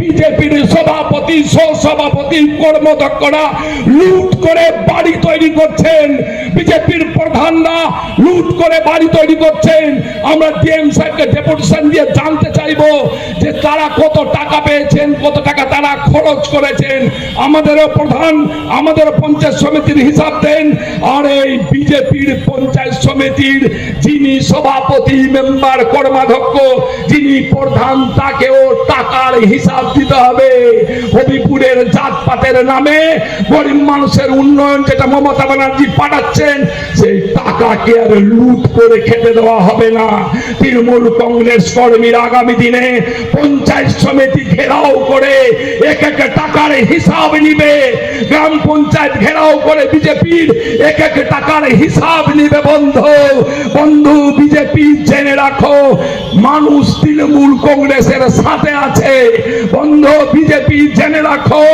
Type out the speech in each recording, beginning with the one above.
বিজেপির সভাপতি সভাপতি কর্মদক্ষরা লুট করে বাড়ি তৈরি করছেন। বিজেপির প্রধানরা লুট করে বাড়ি তৈরি করছেন। আমরা ডিএম সাহেবকে ডেপুটেশন দিয়ে জানতে চাইব যে তারা কত টাকা পেয়েছেন, কত টাকা তারা খরচ করেছেন। আমাদেরও প্রধান আমাদের পঞ্চায়েত সমিতির হিসাব দেন। আর এই বিজেপির পঞ্চায়েত সমিতির যিনি সভাপতি, মেম্বার, কর্মাধ্যক্ষ, যিনি প্রধান, তাকেও টাকার হিসাব দিতে হবে। হবিপুরের জাতপাতের নামে গরিব মানুষের উন্নয়ন যেটা মমতা ব্যানার্জি পাঠাচ্ছেন, সেই টাকাকে আর লুট করে খেতে দেওয়া হবে না। তৃণমূল কংগ্রেস কর্মীরা আগামী দিনে পঞ্চায়েত সমিতি ঘেরাও করে এক এক টাকার হিসাব নিবে। গ্রাম পঞ্চায়েত ঘেরাও করে বিজেপির এক এক টাকার হিসাব নিবে বন্ধু। বন্ধু, বিজেপি জেনে রাখো মানুষ তৃণমূল কংগ্রেসের সাথে আছে। বন্ধ বিজেপি জেনে রাখো।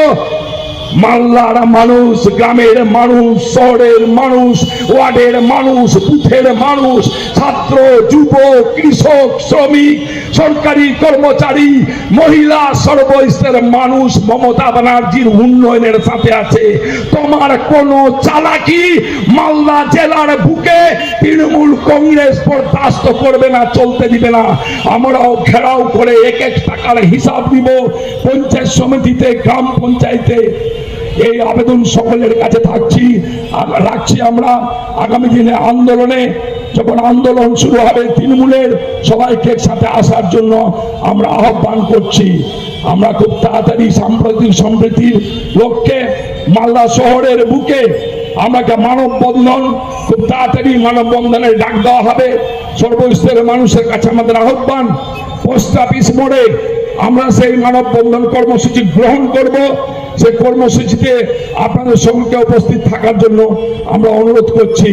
মাল্লার মানুষ, গ্রামের মানুষ, শহরের মানুষ, ওয়ার্ডের মানুষ, বুথের মানুষ, ছাত্র, যুবক, কৃষক, শ্রমিক, সরকারি কর্মচারী, মহিলা সর্বস্তরের মানুষ মমতা ব্যানার্জির উন্নয়নের সাথে আছে। তোমার কোন চালাকি মালদা জেলার বুকে তৃণমূল কংগ্রেস বরদাস্ত করবে না, চলতে দিবে না। আমরাও ঘেরাও করে এক এক টাকার হিসাব দিব পঞ্চায়েত সমিতিতে, গ্রাম পঞ্চায়েতে এই আবেদন সকলের কাছে থাকছি। রাখছি আমরা আগামী দিনে আন্দোলনে। যখন আন্দোলন শুরু হবে তৃণমূলের সবাইকে একসাথে আসার জন্য আমরা আহ্বান করছি। আমরা খুব তাড়াতাড়ি সাম্প্রতিক সম্প্রীতির লক্ষ্যে মালদা শহরের বুকে আমাকে মানববন্ধন, খুব তাড়াতাড়ি মানববন্ধনের ডাক দেওয়া হবে। সর্বস্তরের মানুষের কাছে আমাদের আহ্বান, পোস্ট অফিস মোড়ে আমরা সেই মানববন্ধন কর্মসূচি গ্রহণ করব। সেই কর্মসূচিতে আপনাদের সঙ্গে উপস্থিত থাকার জন্য আমরা অনুরোধ করছি।